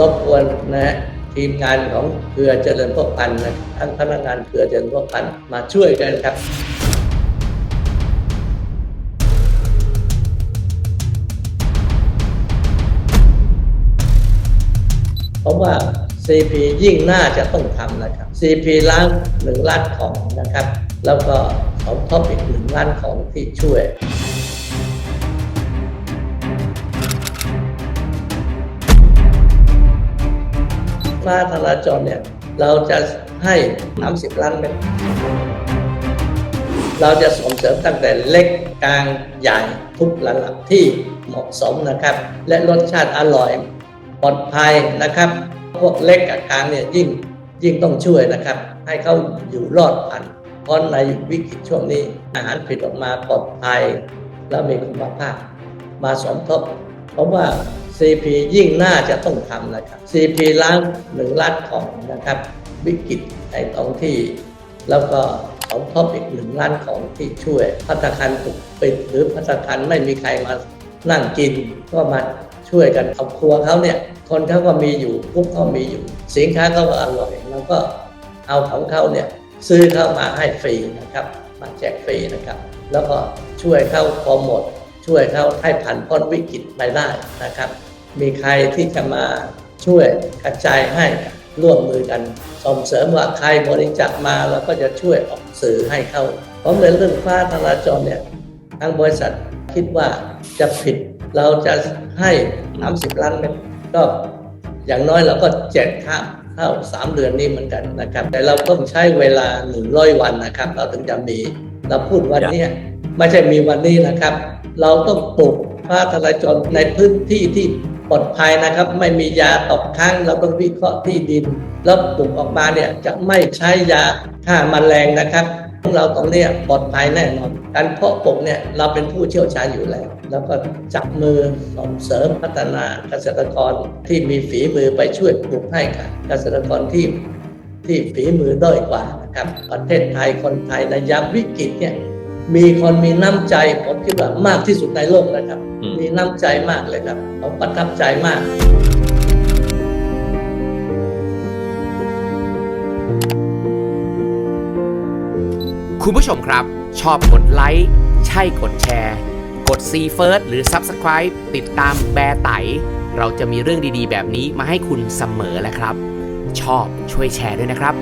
รบกวนนะฮะทีมงานของเครือเจริญพวกพันธ์นะท่านพนักงานเครือเจริญพวกพันธ์มาช่วยกันครับเพราะว่า CP ยิ่งน่าจะต้องทำนะครับ CP ล้างหนึ่งล้านของนะครับ แล้วก็สมทบอีกหนึ่งล้านของที่ช่วย ฟ้าทลาจรเนี่ยเราจะให้น้ำสิบล้านเม็ดเราจะส่งเสริมตั้งแต่เล็กกลางใหญ่ทุกระดับที่เหมาะสมนะครับ และรสชาติอร่อยปลอดภัยนะครับ พวกเล็กกับกลางเนี่ยยิ่งยิ่งต้องช่วยนะครับ ให้เขาอยู่รอดพันเพราะในวิกฤตช่วงนี้ อาหารผลิตออกมาปลอดภัย และมีคุณภาพ มาสมทบ เพราะว่า CP ยิ่งน่าจะต้องทำนะครับ CP ล้างหนึ่งล้านของนะครับวิกฤตในท้องที่ แล้วก็สมทบอีกหนึ่งล้านของที่ช่วยพัตตาคารถูกปิดหรือพัตตาคารไม่มีใครมานั่งกินก็มาช่วยกันเอาครัวเขาเนี่ยคนเขาก็มีอยู่พวกเขามีอยู่ สินค้าเขาก็อร่อยแล้วก็เอาของเขาเนี่ยซื้อเข้ามาให้ฟรีนะครับมาแจกฟรีนะครับ แล้วก็ช่วยเขาโปรโมทช่วยเขาให้ผ่านพ้นวิกฤตไปได้นะครับ มีใครที่จะมาช่วยกระจายให้ร่วมมือกันส่งเสริมว่าใครบริจาคมาเราก็จะช่วยออกสื่อให้เขาเพราะในเรื่องฟ้าทลาจรเนี่ยทางบริษัทคิดว่าจะผิดเราจะให้น้ำสิบล้านเม็ดก็อย่างน้อยเราก็แจกข้าวข้าสามเดือนนี้เหมือนกันนะครับ แต่เราต้องใช้เวลาหนึ่งร้อยวันนะครับ เราถึงจะมีเราพูดวันนี้ไม่ใช่มีวันนี้นะครับ เราต้องปลูกฟ้าทลายโจรในพื้นที่ที่ ปลอดภัยนะครับ ไม่มียาตกค้างเราต้องวิเคราะห์ที่ดิน แล้วปลูกออกมาเนี่ยจะไม่ใช้ยาฆ่าแมลงนะครับเราตรงนี้ปลอดภัยแน่นอน การเพาะปลูกเนี่ยเราเป็นผู้เชี่ยวชาญอยู่แล้ว แล้วก็จับมือส่งเสริมพัฒนาเกษตรกรที่มีฝีมือไปช่วยปลูกให้กับเกษตรกรที่ที่ฝีมือด้อยกว่านะครับ ประเทศไทยคนไทยในยามวิกฤตเนี่ย มีคนมีน้ำใจผมคิดว่ามากที่สุดในโลกเลยครับอืมมีน้ำใจมากเลยครับผมประทับใจมากคุณผู้ชมครับ ชอบกดไลค์ ใช่กดแชร์ กด See First หรือ Subscribe ติดตามแบร์ไต เราจะมีเรื่องดีๆ แบบนี้มาให้คุณเสมอแหละครับ ชอบช่วยแชร์ด้วยนะครับ